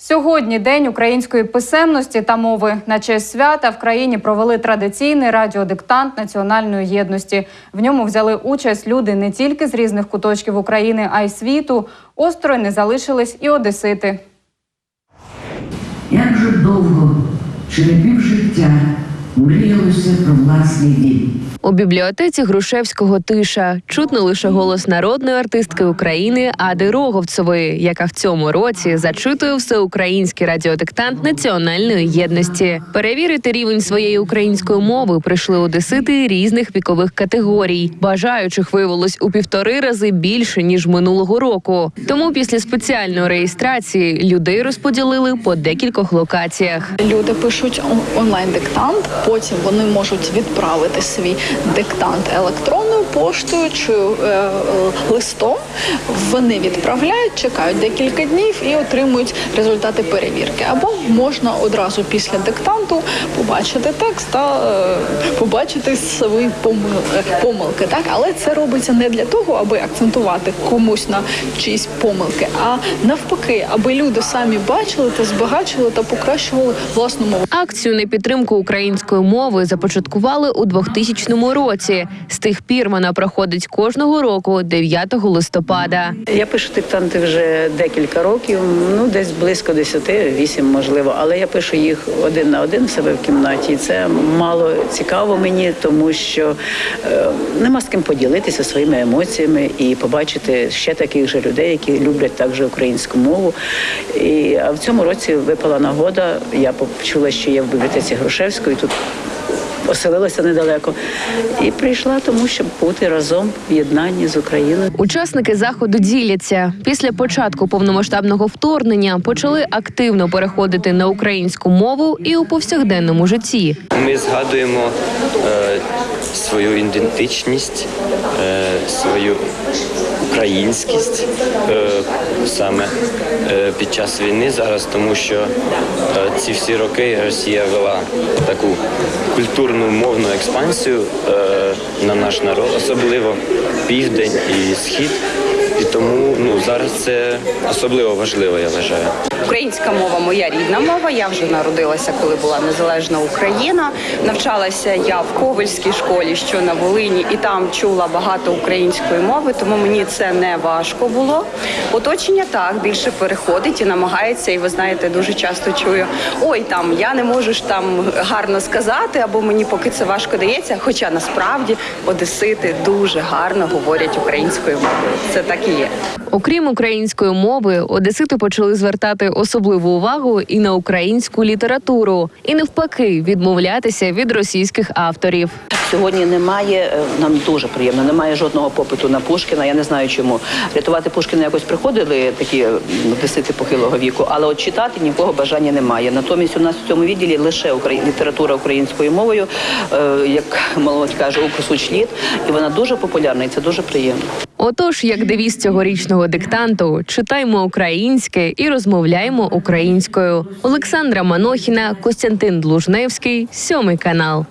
Сьогодні день української писемності та мови. На честь свята в країні провели традиційний радіодиктант національної єдності. В ньому взяли участь люди не тільки з різних куточків України, а й світу. Осторонь не залишились і одесити. Як же довго, чи не півжиття, мріялося про власний дім. У бібліотеці Грушевського тиша чутно лише голос народної артистки України Ади Роговцевої, яка в цьому році зачитує всеукраїнський радіодиктант національної єдності. Перевірити рівень своєї української мови прийшли одесити різних вікових категорій. Бажаючих виявилось у півтори рази більше ніж минулого року. Тому після спеціальної реєстрації людей розподілили по декількох локаціях. Люди пишуть онлайн-диктант, потім вони можуть відправити свій диктант електронною поштою чи е, листом. Вони відправляють, чекають декілька днів і отримують результати перевірки. Або можна одразу після диктанту побачити текст та е, побачити свої помил- е, помилки. Так, але це робиться не для того, аби акцентувати комусь на чиїсь помилки, а навпаки, аби люди самі бачили та збагачили та покращували власну мову. Акцію на підтримку української мови започаткували у 2000 році. З тих пір вона проходить кожного року, 9 листопада. Я пишу диктанти вже декілька років, ну десь близько 10, 8 можливо. Але я пишу їх один на один в себе в кімнаті. Це мало цікаво мені, тому що е, нема з ким поділитися своїми емоціями і побачити ще таких же людей, які люблять також українську мову. І а в цьому році випала нагода. Я почула, що є в бібліотеці Грушевської тут. Оселилася недалеко і прийшла, тому щоб бути разом в єднанні з Україною. Учасники заходу діляться. Після початку повномасштабного вторгнення почали активно переходити на українську мову і у повсякденному житті. Ми згадуємо свою ідентичність, е, свою українськість е, саме е, під час війни зараз, тому що е, ці всі роки Росія вела таку культурну мовну експансію е, на наш народ, особливо південь і схід. І тому ну зараз це особливо важливо, я вважаю. Українська мова моя рідна мова. Я вже народилася, коли була незалежна Україна. Навчалася я в Ковальській школі, що на Волині, і там чула багато української мови, тому мені це не важко було. Оточення так більше переходить і намагається. І ви знаєте, дуже часто чую: ой, там я не можу ж там гарно сказати, або мені поки це важко дається. Хоча насправді одесити дуже гарно говорять українською мовою. Це так є. Окрім української мови, одесити почали звертати особливу увагу і на українську літературу, і навпаки відмовлятися від російських авторів. Сьогодні немає, е, нам дуже приємно, немає жодного попиту на Пушкіна. Я не знаю чому. Рятувати Пушкіна якось приходили такі десити похилого віку, але от читати нікого бажання немає. Натомість у нас в цьому відділі лише украї- література українською мовою, е, як молодь каже, укусуч літ, і вона дуже популярна, і це дуже приємно. Отож, як девіз цьогорічного диктанту, читаймо українське і розмовляємо українською. Олександра Манохіна, Костянтин Длужневський, сьомий канал.